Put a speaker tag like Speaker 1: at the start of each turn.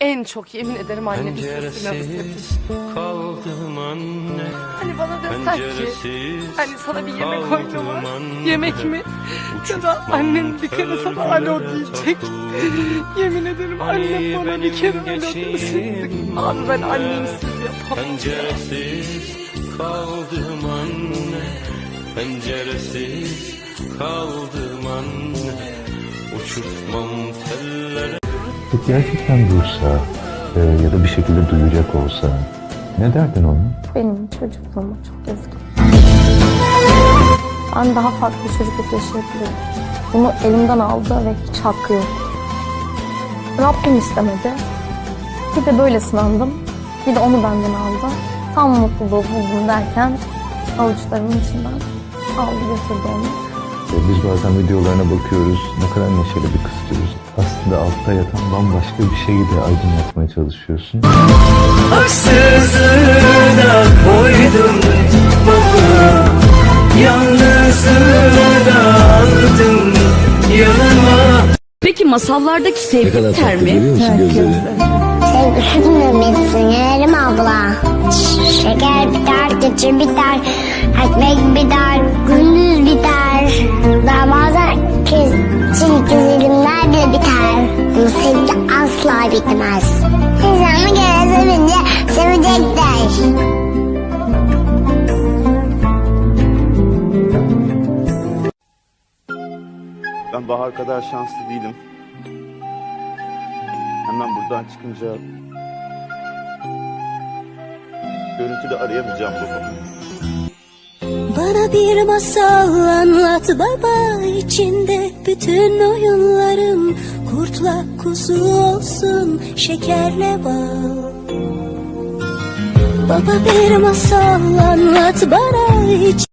Speaker 1: En çok yemin ederim annemin sesini
Speaker 2: kaldım anne
Speaker 1: Hani bana desen ki hani sana bir yemek
Speaker 2: anne.
Speaker 1: Yemek mi? Ya da annen bir kere sana alo diyecek. Yemin ederim annem bana bir kere alo desin. Abi ben annemsiz yapamam.
Speaker 2: Penceresiz kaldım anne Penceresiz kaldım anne Uçurtmam
Speaker 3: Bu gerçekten duysa e, ya da bir şekilde duyacak olsa ne derdin ona?
Speaker 4: Benim çocukluğuma çok yazık. Ben daha farklı çocukluk yaşayabilirim. Bunu elimden aldı ve hiç hakkı yok. Rabbim istemedi. Bir de böyle sınandım. Bir de onu benden aldı. Tam mutluluğu buldum derken avuçlarımın içinden aldı götürdü onu.
Speaker 3: E, Biz bazen videolarına bakıyoruz, ne kadar neşeli bir kız diyoruz. Aslında altta yatan bambaşka bir şeyi de aydınlatmaya çalışıyorsun.
Speaker 5: Haksızlığına koydum baba Yalnızlığına aldım yanıma
Speaker 6: Peki masallardaki sevgi biter mi?
Speaker 7: Sevgisi bitsin Yerim abla. Şeker biter, keçi biter, ekmek biter, gündüz biter.
Speaker 8: Ben Bahar kadar şanslı değilim. Hemen buradan çıkınca görüntülü arayamayacağım babamı.
Speaker 9: Bana bir masal anlat baba içinde bütün oyunlarım kurtla kuzu olsun şekerle bal. Baba bir masal anlat bana iç